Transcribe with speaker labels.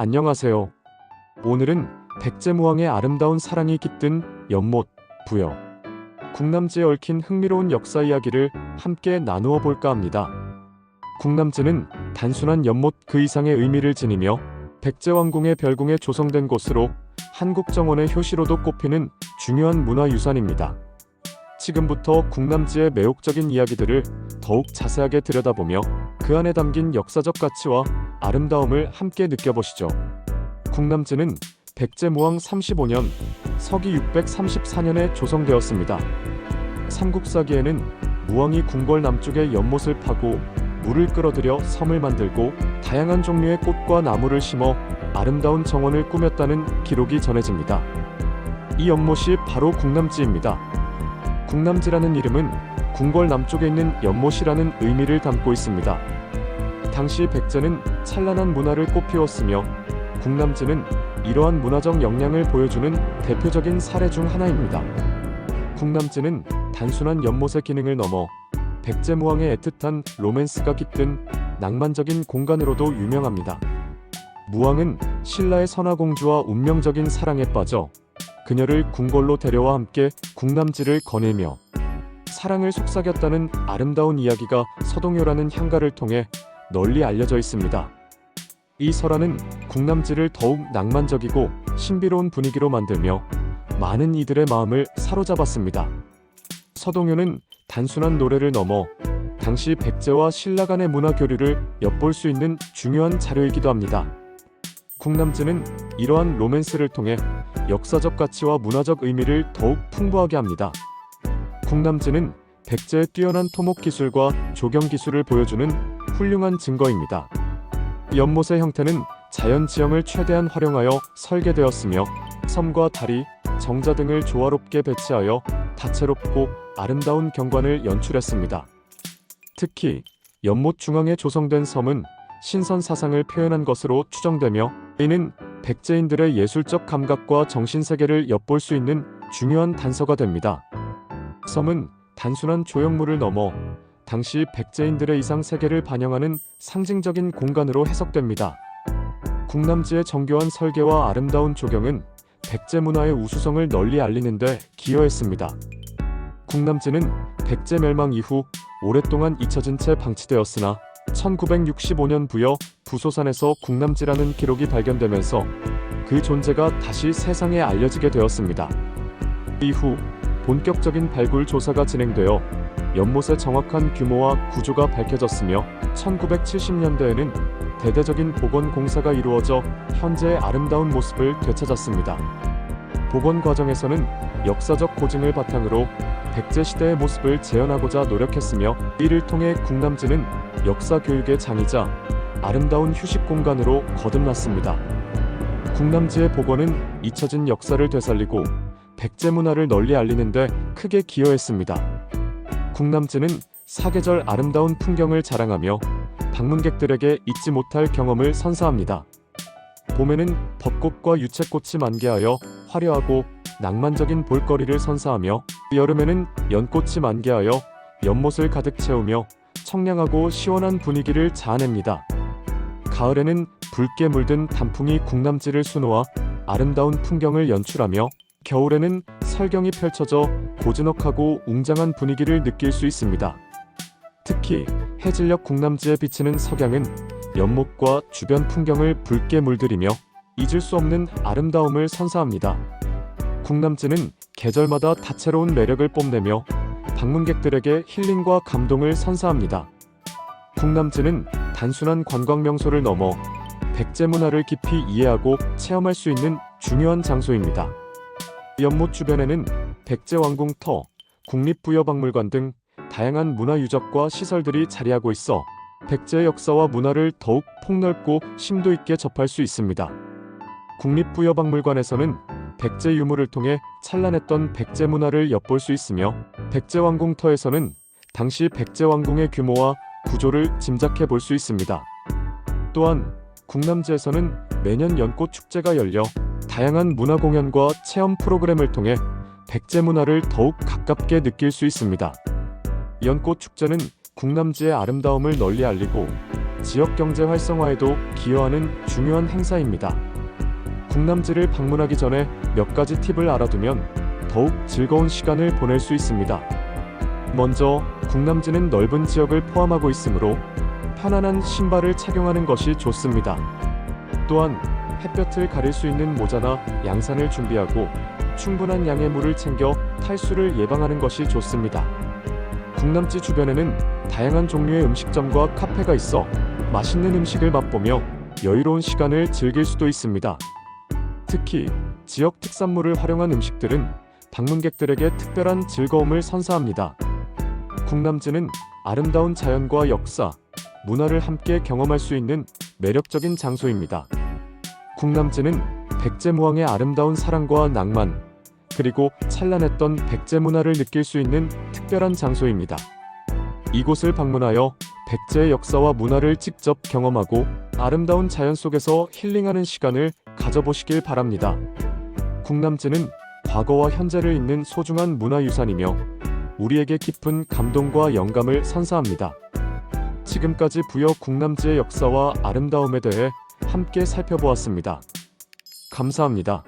Speaker 1: 안녕하세요. 오늘은 백제무왕의 아름다운 사랑이 깃든 연못, 부여, 궁남지에 얽힌 흥미로운 역사 이야기를 함께 나누어 볼까 합니다. 궁남지는 단순한 연못 그 이상의 의미를 지니며 백제왕궁의 별궁에 조성된 곳으로 한국 정원의 효시로도 꼽히는 중요한 문화유산입니다. 지금부터 궁남지의 매혹적인 이야기들을 더욱 자세하게 들여다보며 그 안에 담긴 역사적 가치와 아름다움을 함께 느껴보시죠. 궁남지는 백제무왕 35년 서기 634년에 조성되었습니다. 삼국사기에는 무왕이 궁궐 남쪽의 연못을 파고 물을 끌어들여 섬을 만들고 다양한 종류의 꽃과 나무를 심어 아름다운 정원을 꾸몄다는 기록이 전해집니다. 이 연못이 바로 궁남지입니다. 궁남지라는 이름은 궁궐 남쪽에 있는 연못이라는 의미를 담고 있습니다. 당시 백제는 찬란한 문화를 꽃피웠으며 궁남지는 이러한 문화적 역량을 보여주는 대표적인 사례 중 하나입니다. 궁남지는 단순한 연못의 기능을 넘어 백제무왕의 애틋한 로맨스가 깃든 낭만적인 공간으로도 유명합니다. 무왕은 신라의 선화공주와 운명적인 사랑에 빠져 그녀를 궁궐로 데려와 함께 궁남지를 거닐며 사랑을 속삭였다는 아름다운 이야기가 서동요라는 향가를 통해 널리 알려져 있습니다. 이 설화는 궁남지를 더욱 낭만적이고 신비로운 분위기로 만들며 많은 이들의 마음을 사로잡았습니다. 서동요는 단순한 노래를 넘어 당시 백제와 신라 간의 문화 교류를 엿볼 수 있는 중요한 자료이기도 합니다. 궁남지는 이러한 로맨스를 통해 역사적 가치와 문화적 의미를 더욱 풍부하게 합니다. 궁남지는 백제의 뛰어난 토목 기술과 조경 기술을 보여주는 훌륭한 증거입니다. 연못의 형태는 자연 지형을 최대한 활용하여 설계되었으며 섬과 다리, 정자 등을 조화롭게 배치하여 다채롭고 아름다운 경관을 연출했습니다. 특히 연못 중앙에 조성된 섬은 신선 사상을 표현한 것으로 추정되며 이는 백제인들의 예술적 감각과 정신세계를 엿볼 수 있는 중요한 단서가 됩니다. 섬은 단순한 조형물을 넘어 당시 백제인들의 이상 세계를 반영하는 상징적인 공간으로 해석됩니다. 궁남지의 정교한 설계와 아름다운 조경은 백제 문화의 우수성을 널리 알리는데 기여했습니다. 궁남지는 백제 멸망 이후 오랫동안 잊혀진 채 방치되었으나 1965년 부여 부소산에서 궁남지라는 기록이 발견되면서 그 존재가 다시 세상에 알려지게 되었습니다. 이후 본격적인 발굴 조사가 진행되어 연못의 정확한 규모와 구조가 밝혀졌으며 1970년대에는 대대적인 복원 공사가 이루어져 현재의 아름다운 모습을 되찾았습니다. 복원 과정에서는 역사적 고증을 바탕으로 백제 시대의 모습을 재현하고자 노력했으며 이를 통해 궁남지는 역사 교육의 장이자 아름다운 휴식 공간으로 거듭났습니다. 궁남지의 복원은 잊혀진 역사를 되살리고 백제 문화를 널리 알리는데 크게 기여했습니다. 궁남지는 사계절 아름다운 풍경을 자랑하며 방문객들에게 잊지 못할 경험을 선사합니다. 봄에는 벚꽃과 유채꽃이 만개하여 화려하고 낭만적인 볼거리를 선사하며 여름에는 연꽃이 만개하여 연못을 가득 채우며 청량하고 시원한 분위기를 자아냅니다. 가을에는 붉게 물든 단풍이 궁남지를 수놓아 아름다운 풍경을 연출하며 겨울에는 설경이 펼쳐져 고즈넉하고 웅장한 분위기를 느낄 수 있습니다. 특히 해질녘 궁남지에 비치는 석양은 연못과 주변 풍경을 붉게 물들이며 잊을 수 없는 아름다움을 선사합니다. 궁남지는 계절마다 다채로운 매력을 뽐내며 방문객들에게 힐링과 감동을 선사합니다. 궁남지는 단순한 관광 명소를 넘어 백제 문화를 깊이 이해하고 체험할 수 있는 중요한 장소입니다. 연못 주변에는 백제 왕궁터, 국립부여박물관 등 다양한 문화 유적과 시설들이 자리하고 있어 백제의 역사와 문화를 더욱 폭넓고 심도 있게 접할 수 있습니다. 국립부여박물관에서는 백제 유물을 통해 찬란했던 백제 문화를 엿볼 수 있으며 백제 왕궁터에서는 당시 백제 왕궁의 규모와 구조를 짐작해 볼 수 있습니다. 또한 궁남지에서는 매년 연꽃 축제가 열려 다양한 문화 공연과 체험 프로그램을 통해 백제 문화를 더욱 가깝게 느낄 수 있습니다. 연꽃 축제는 궁남지의 아름다움을 널리 알리고 지역 경제 활성화에도 기여하는 중요한 행사입니다. 국남지를 방문하기 전에 몇 가지 팁을 알아두면 더욱 즐거운 시간을 보낼 수 있습니다. 먼저 국남지는 넓은 지역을 포함하고 있으므로 편안한 신발을 착용하는 것이 좋습니다. 또한 햇볕을 가릴 수 있는 모자나 양산을 준비하고 충분한 양의 물을 챙겨 탈수를 예방하는 것이 좋습니다. 국남지 주변에는 다양한 종류의 음식점과 카페가 있어 맛있는 음식을 맛보며 여유로운 시간을 즐길 수도 있습니다. 특히 지역 특산물을 활용한 음식들은 방문객들에게 특별한 즐거움을 선사합니다. 국남지는 아름다운 자연과 역사, 문화를 함께 경험할 수 있는 매력적인 장소입니다. 국남지는 백제무왕의 아름다운 사랑과 낭만, 그리고 찬란했던 백제 문화를 느낄 수 있는 특별한 장소입니다. 이곳을 방문하여 백제의 역사와 문화를 직접 경험하고 아름다운 자연 속에서 힐링하는 시간을 가져보시길 바랍니다. 국남지는 과거와 현재를 잇는 소중한 문화유산이며 우리에게 깊은 감동과 영감을 선사합니다. 지금까지 부여 국남지의 역사와 아름다움에 대해 함께 살펴보았습니다. 감사합니다.